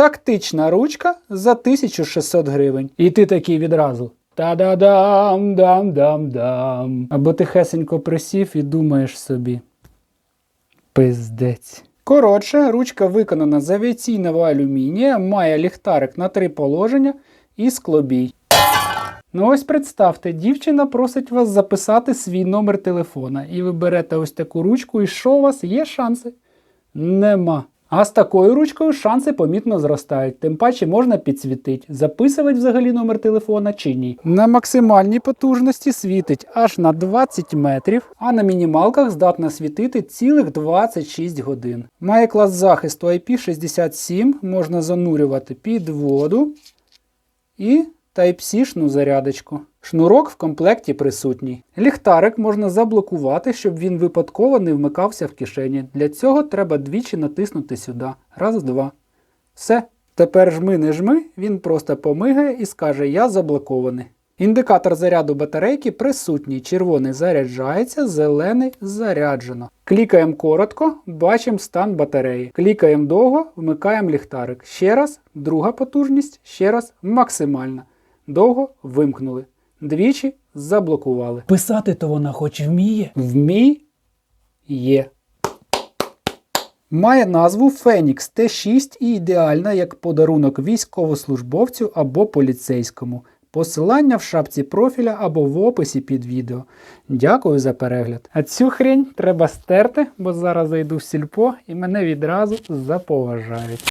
Тактична ручка за 1600 гривень. І ти такий відразу. Та-да-дам, дам, дам, дам. Або тихесенько присів і думаєш собі. Пиздець. Коротше, ручка виконана з авіаційного алюмінія, має ліхтарик на три положення і склобій. Ну ось представте, дівчина просить вас записати свій номер телефона, і ви берете ось таку ручку, і що у вас є шанси? Нема. А з такою ручкою шанси помітно зростають, тим паче можна підсвітити, записувати взагалі номер телефона чи ні. На максимальній потужності світить аж на 20 метрів, а на мінімалках здатна світити цілих 26 годин. Має клас захисту IP67, можна занурювати під воду і Type-C-шну зарядочку. Шнурок в комплекті присутній. Ліхтарик можна заблокувати, щоб він випадково не вмикався в кишені. Для цього треба двічі натиснути сюди. Раз, два. Все. Тепер жми не жми, він просто помигає і скаже Я заблокований. Індикатор заряду батарейки присутній. Червоний заряджається, зелений заряджено. Клікаємо коротко, бачимо стан батареї. Клікаємо довго, вмикаємо ліхтарик. Ще раз, друга потужність, ще раз максимальна. Довго вимкнули. Двічі заблокували. Писати то вона хоч вміє. Вміє. Має назву Фенікс Т6 і ідеальна як подарунок військовослужбовцю або поліцейському. Посилання в шапці профіля або в описі під відео. Дякую за перегляд. А цю хрень треба стерти, бо зараз зайду в сільпо і мене відразу заповажають.